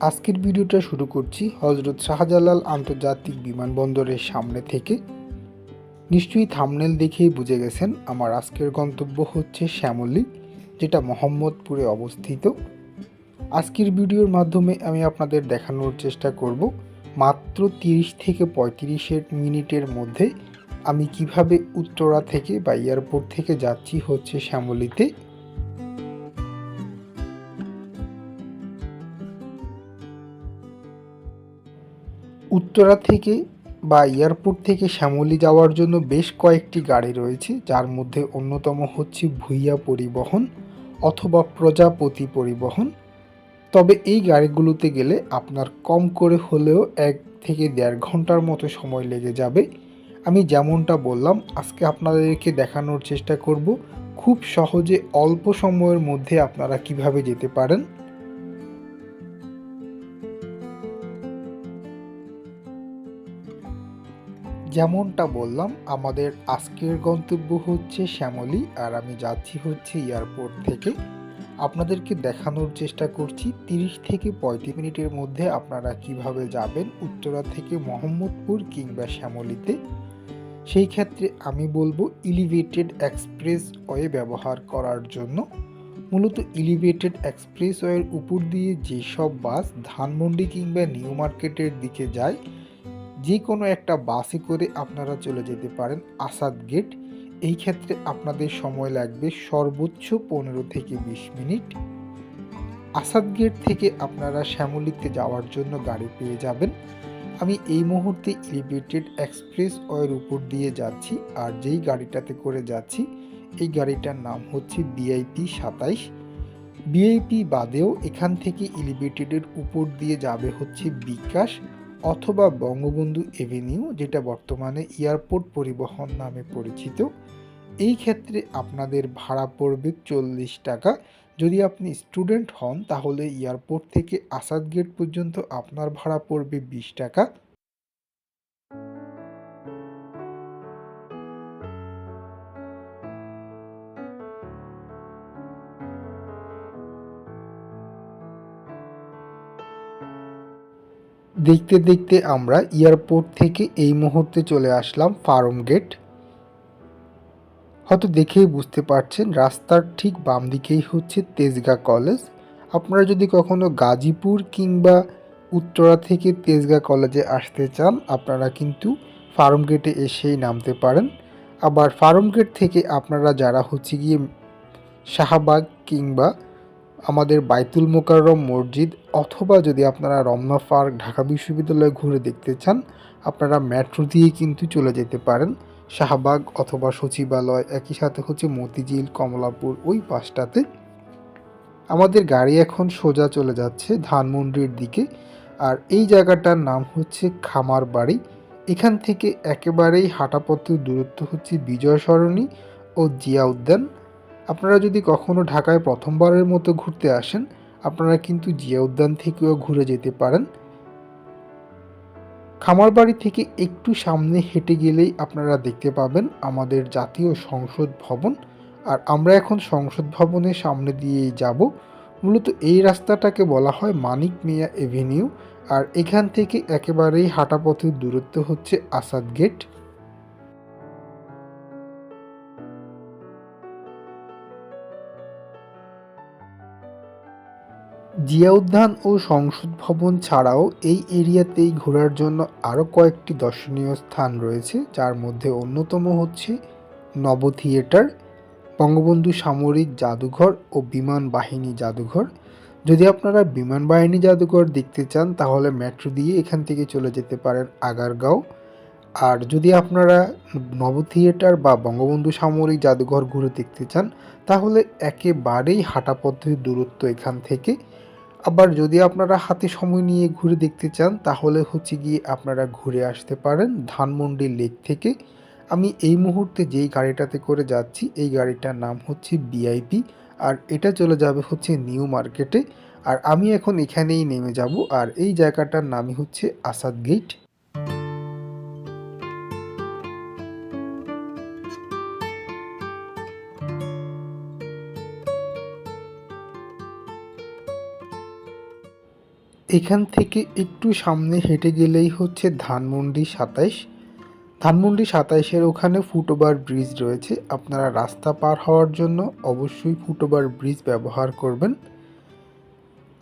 আজকের ভিডিওটা শুরু করছি হজরত শাহজালাল আন্তর্জাতিক বিমানবন্দরের সামনে থেকে। নিশ্চয়ই থামনেল দেখেই বুঝে গেছেন আমার আজকের গন্তব্য হচ্ছে শ্যামলী, যেটা মোহাম্মদপুরে অবস্থিত। আজকের ভিডিওর মাধ্যমে আমি আপনাদের দেখানোর চেষ্টা করব মাত্র তিরিশ থেকে পঁয়ত্রিশের মিনিটের মধ্যে আমি কীভাবে উত্তরা থেকে বা এয়ারপোর্ট থেকে যাচ্ছি হচ্ছে শ্যামলীতে। উত্তরা থেকে বা এয়ারপোর্ট থেকে শ্যামলি যাওয়ার জন্য বেশ কয়েকটি গাড়ি রয়েছে, যার মধ্যে অন্যতম হচ্ছে ভুইয়া পরিবহন অথবা প্রজাপতি পরিবহন। তবে এই গাড়িগুলোতে গেলে আপনার কম করে হলেও এক থেকে দেড় ঘণ্টার মতো সময় লেগে যাবে। আমি যেমনটা বললাম, আজকে আপনাদেরকে দেখানোর চেষ্টা করব খুব সহজে অল্প সময়ের মধ্যে আপনারা কীভাবে যেতে পারেন। যেমনটা বললাম, আমাদের আজকের গন্তব্য হচ্ছে শ্যামলী আর আমি যাচ্ছি হচ্ছে এয়ারপোর্ট থেকে। আপনাদেরকে দেখানোর চেষ্টা করছি, তিরিশ থেকে পঁয়ত্রিশ মিনিটের মধ্যে আপনারা কীভাবে যাবেন উত্তরা থেকে মোহাম্মদপুর কিংবা শ্যামলীতে। সেই ক্ষেত্রে আমি বলব ইলিভেটেড এক্সপ্রেস ওয়ে ব্যবহার করার জন্য। মূলত ইলিভেটেড এক্সপ্রেস ওয়ের উপর দিয়ে যেসব বাস ধানমন্ডি কিংবা নিউ মার্কেটের দিকে যায় যে কোনো একটা বাসে করে আপনারা চলে যেতে পারেন আসাদ গেট এই ক্ষেত্রে আপনাদের সময় লাগবে সর্বোচ্চ পনেরো থেকে বিশ মিনিট। আসাদ গেট থেকে আপনারা শ্যামলিতে যাওয়ার জন্য গাড়ি পেয়ে যাবেন। আমি এই মুহূর্তে এলিভেটেড এক্সপ্রেস ওয়ের উপর দিয়ে যাচ্ছি আর যেই গাড়িটাতে করে যাচ্ছি, এই গাড়িটার নাম হচ্ছে বিআইপি সাতাইশ। বিআইপি বাদেও এখান থেকে এলিভেটেডের উপর দিয়ে যাবে হচ্ছে বিকাশ। অথবা বঙ্গবন্ধু এভিনিউ, যেটা বর্তমানে এয়ারপোর্ট পরিবহন নামে পরিচিত। এই ক্ষেত্রে আপনাদের ভাড়া পড়বে চল্লিশ টাকা। যদি আপনি স্টুডেন্ট হন, তাহলে এয়ারপোর্ট থেকে আসাদ গেট পর্যন্ত আপনার ভাড়া পড়বে বিশ টাকা। দেখতে দেখতে আমরা এয়ারপোর্ট থেকে এই মুহূর্তে চলে আসলাম ফার্ম গেট। হয়তো দেখেই বুঝতে পারছেন, রাস্তার ঠিক বাম দিকেই হচ্ছে তেজগা কলেজ। আপনারা যদি কখনো গাজীপুর কিংবা উত্তরা থেকে তেজগা কলেজে আসতে চান, আপনারা কিন্তু ফার্ম গেটে এসেই নামতে পারেন। আবার ফার্ম গেট থেকে আপনারা যারা হচ্ছে গিয়ে শাহবাগ কিংবা আমাদের বাইতুল মোকাররম মসজিদ অথবা যদি আপনারা রমনা পার্ক, ঢাকা বিশ্ববিদ্যালয়ে ঘুরে দেখতে চান, আপনারা মেট্রো দিয়ে কিন্তু চলে যেতে পারেন। শাহবাগ অথবা সচিবালয়, একই সাথে হচ্ছে মতিঝিল, কমলাপুর ওই পাশটাতে আমাদের গাড়ি এখন সোজা চলে যাচ্ছে ধানমন্ডির দিকে আর এই জায়গাটার নাম হচ্ছে খামার বাড়ি এখান থেকে একেবারেই হাঁটাপথের দূরত্ব হচ্ছে বিজয় সরণী ও জিয়া উদ্যান আপনারা যদি কখনো ঢাকায় প্রথমবারের মতো ঘুরতে আসেন, আপনারা কিন্তু জিয়া উদ্যান থেকেও ঘুরে যেতে পারেন। খামারবাড়ি থেকে একটু সামনে হেঁটে গেলেই আপনারা দেখতে পাবেন আমাদের জাতীয় সংসদ ভবন। আর আমরা এখন সংসদ ভবনের সামনে দিয়েই যাব। মূলত এই রাস্তাটাকে বলা হয় মানিক মিয়া এভিনিউ। আর এখান থেকে একেবারেই হাঁটাপথের দূরত্ব হচ্ছে আসাদ গেট। জিয়া উদ্যান ও সংসদ ভবন ছাড়াও এই এরিয়াতেই ঘোরার জন্য আরও কয়েকটি দর্শনীয় স্থান রয়েছে, যার মধ্যে অন্যতম হচ্ছে নব থিয়েটার, বঙ্গবন্ধু সামরিক জাদুঘর ও বিমান বাহিনী জাদুঘর। যদি আপনারা বিমান বাহিনী জাদুঘর দেখতে চান, তাহলে মেট্রো দিয়ে এখান থেকে চলে যেতে পারেন আগারগাঁও। আর যদি আপনারা নব থিয়েটার বা বঙ্গবন্ধু সামরিক জাদুঘর ঘুরে দেখতে চান, তাহলে একেবারেই হাঁটা পদ্ধতির দূরত্ব এখান থেকে আবার যদি আপনারা হাতে সময় নিয়ে ঘুরে দেখতে চান, তাহলে হচ্ছে গিয়ে আপনারা ঘুরে আসতে পারেন ধানমন্ডি লেক থেকে। আমি এই মুহূর্তে যেই গাড়িটাতে করে যাচ্ছি, এই গাড়িটার নাম হচ্ছে বিআইপি আর এটা চলে যাবে হচ্ছে নিউ মার্কেটে। আর আমি এখন এখানেই নেমে যাব আর এই জায়গাটার নামই হচ্ছে আসাদ গেট। এখান থেকে একটু সামনে হেঁটে গেলেই হচ্ছে ধানমন্ডি সাতাইশ। ধানমন্ডি সাতাইশের ওখানে ফুটওভার ব্রিজ রয়েছে। আপনারা রাস্তা পার হওয়ার জন্য অবশ্যই ফুটওভার ব্রিজ ব্যবহার করবেন।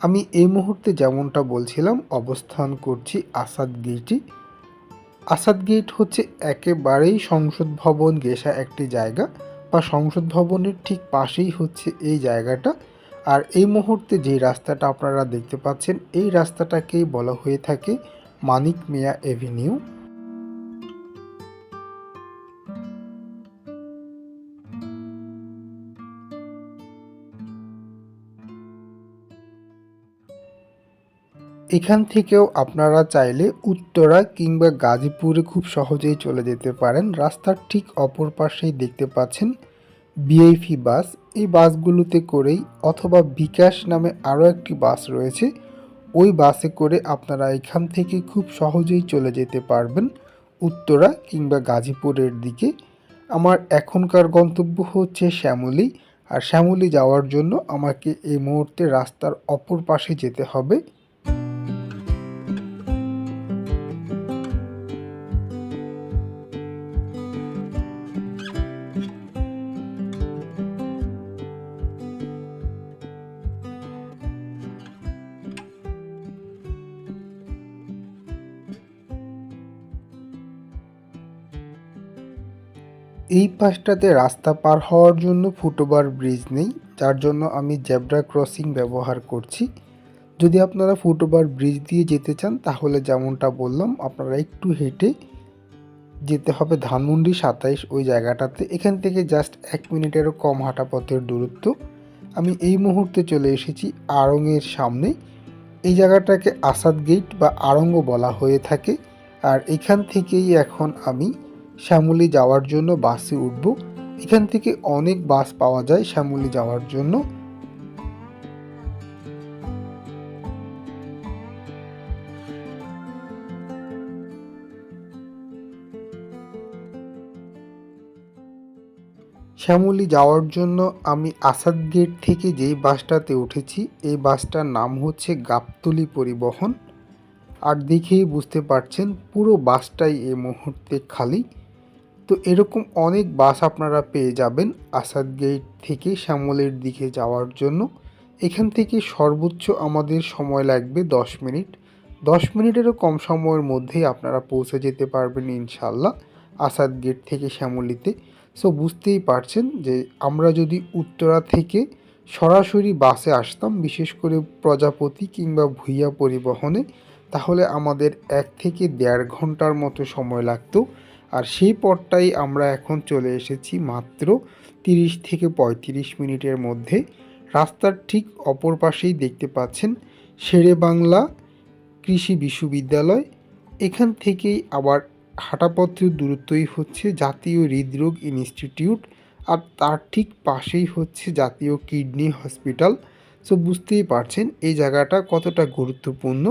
আমি এই মুহূর্তে যেমনটা বলছিলাম, অবস্থান করছি আসাদ গেটে আসাদ গেট হচ্ছে একেবারেই সংসদ ভবন, গেসা একটি জায়গা। বা সংসদ ভবনের ঠিক পাশেই হচ্ছে এই জায়গাটা। আর এই মুহূর্তে যে রাস্তাটা আপনারা দেখতে পাচ্ছেন, এই রাস্তাটাকেই বলা হয়ে থাকে মানিক মিয়া এভিনিউ। এখান থেকেও আপনারা চাইলে উত্তরা কিংবা গাজীপুরে খুব সহজেই চলে যেতে পারেন। রাস্তার ঠিক অপর পাশেই দেখতে পাচ্ছেন বিআইপি বাস, এই বাসগুলোতে করেই অথবা বিকাশ নামে আরও একটি বাস রয়েছে। ওই বাসে করে আপনারা এখান থেকে খুব সহজেই চলে যেতে পারবেন উত্তরা কিংবা গাজীপুরের দিকে। আমার এখনকার গন্তব্য হচ্ছে শ্যামলী, আর শ্যামলী যাওয়ার জন্য আমাকে এই মুহূর্তে রাস্তার অপর পাশে যেতে হবে। এই পাশটাতে রাস্তা পার হওয়ার জন্য ফুটওভার ব্রিজ নেই, যার জন্য আমি জেব্রা ক্রসিং ব্যবহার করছি। যদি আপনারা ফুটওভার ব্রিজ দিয়ে যেতে চান, তাহলে যেমনটা বললাম, আপনারা একটু হেঁটে যেতে হবে ধানমন্ডি সাতাইশ ওই জায়গাটাতে। এখান থেকে জাস্ট এক মিনিটেরও কম হাঁটা পথের দূরত্ব। আমি এই মুহূর্তে চলে এসেছি আড়ংয়ের সামনে। এই জায়গাটাকে আসাদ গেট বা আড়ঙ্গ বলা হয়ে থাকে। আর এখান থেকেই এখন আমি শ্যামলী যাওয়ার জন্য বাসে উঠব। এখান থেকে অনেক বাস পাওয়া যায় শ্যামলী যাওয়ার জন্য। শ্যামলী যাওয়ার জন্য আমি আসাদ গেট থেকে যেই বাসটাতে উঠেছি, এই বাসটার নাম হচ্ছে গাবতলি পরিবহন। আর দেখেই বুঝতে পারছেন, পুরো বাসটাই এই মুহূর্তে খালি। তো এরকম অনেক বাস আপনারা পেয়ে যাবেন আসাদ গেট থেকে শ্যামলের দিকে যাওয়ার জন্য। এখান থেকে সর্বোচ্চ আমাদের সময় লাগবে দশ মিনিট। দশ মিনিটেরও কম সময়ের মধ্যেই আপনারা পৌঁছে যেতে পারবেন ইনশাল্লাহ আসাদ গেট থেকে শ্যামলিতে। সো বুঝতেই পারছেন যে আমরা যদি উত্তরা থেকে সরাসরি বাসে আসতাম, বিশেষ করে প্রজাপতি কিংবা ভুইয়া পরিবহনে, তাহলে আমাদের এক থেকে দেড় ঘণ্টার মতো সময় লাগতো। আর সেই পথটাই আমরা এখন চলে এসেছি মাত্র তিরিশ থেকে পঁয়ত্রিশ মিনিটের মধ্যে। রাস্তার ঠিক অপর পাশেই দেখতে পাচ্ছেন শেরে বাংলা কৃষি বিশ্ববিদ্যালয়। এখান থেকেই আবার হাঁটাপথের দূরত্বই হচ্ছে জাতীয় হৃদরোগ ইনস্টিটিউট আর তার ঠিক পাশেই হচ্ছে জাতীয় কিডনি হসপিটাল। সো বুঝতেই পারছেন, এই জায়গাটা কতটা গুরুত্বপূর্ণ।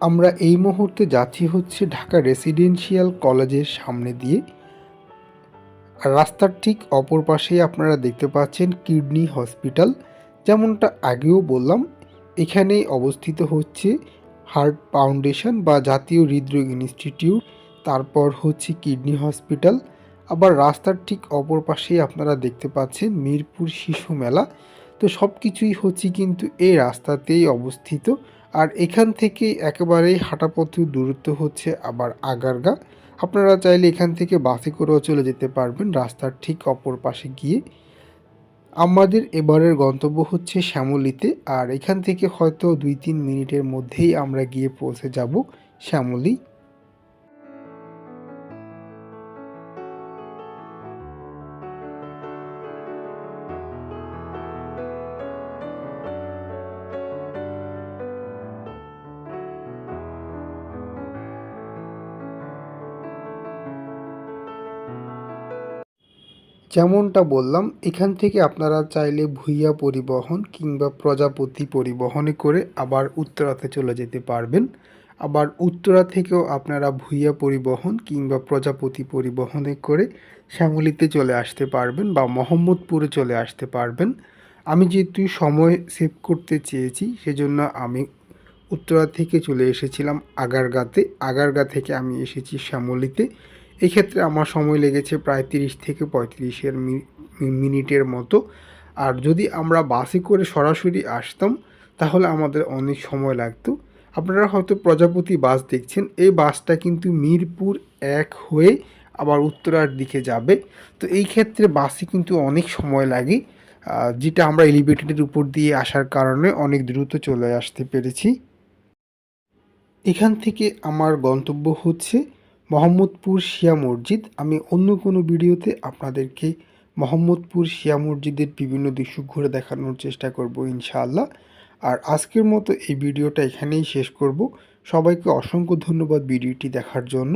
আমরা এই মুহূর্তে যাচ্ছি হচ্ছে ঢাকা রেসিডেন্সিয়াল কলেজের সামনে দিয়ে। রাস্তার ঠিক অপর পাশেই আপনারা দেখতে পাচ্ছেন কিডনি হসপিটাল। যেমনটা আগেও বললাম, এখানেই অবস্থিত হচ্ছে হার্ট ফাউন্ডেশন বা জাতীয় হৃদরোগ ইনস্টিটিউট, তারপর হচ্ছে কিডনি হসপিটাল। আবার রাস্তার ঠিক অপর পাশেই আপনারা দেখতে পাচ্ছেন মিরপুর শিশু মেলা। তো সব কিছুই হচ্ছে কিন্তু এই রাস্তাতেই অবস্থিত। আর এখান থেকে একেবারেই হাঁটাপথের দূরত্ব হচ্ছে আবার আগারগা। আপনারা চাইলে এখান থেকে বাসে করেও চলে যেতে পারবেন রাস্তার ঠিক অপর পাশে গিয়ে। আমাদের এবারের গন্তব্য হচ্ছে শ্যামলিতে আর এখান থেকে হয়তো দুই তিন মিনিটের মধ্যেই আমরা গিয়ে পৌঁছে যাব শ্যামলী। যেমনটা বললাম, এখান থেকে আপনারা চাইলে ভুইয়া পরিবহন কিংবা প্রজাপতি পরিবহনে করে আবার উত্তরাতে চলে যেতে পারবেন। আবার উত্তরা থেকেও আপনারা ভুইয়া পরিবহন কিংবা প্রজাপতি পরিবহনে করে শ্যামলিতে চলে আসতে পারবেন বা মোহাম্মদপুরে চলে আসতে পারবেন। আমি যেহেতু সময় সেভ করতে চেয়েছি, সেজন্য আমি উত্তরা থেকে চলে এসেছিলাম আগারগাতে। আগারগা থেকে আমি এসেছি শ্যামলীতে। এক্ষেত্রে আমার সময় লেগেছে প্রায় তিরিশ থেকে পঁয়ত্রিশের মিনিটের মতো। আর যদি আমরা বাসে করে সরাসরি আসতাম, তাহলে আমাদের অনেক সময় লাগতো। আপনারা হয়তো প্রজাপতি বাস দেখছেন, এই বাসটা কিন্তু মিরপুর এক হয়ে আবার উত্তরার দিকে যাবে। তো এই ক্ষেত্রে বাসে কিন্তু অনেক সময় লাগে যেটা আমরা এলিভেটেডের উপর দিয়ে আসার কারণে অনেক দ্রুত চলে আসতে পেরেছি। এখান থেকে আমার গন্তব্য হচ্ছে মোহাম্মদপুর শিয়া মসজিদ। আমি অন্য কোনো ভিডিওতে আপনাদেরকে মোহাম্মদপুর শিয়া মসজিদের বিভিন্ন দৃশ্য ঘুরে দেখানোর চেষ্টা করব ইনশাআল্লাহ। আর আজকের মতো এই ভিডিওটা এখানেই শেষ করব। সবাইকে অসংখ্য ধন্যবাদ ভিডিওটি দেখার জন্য।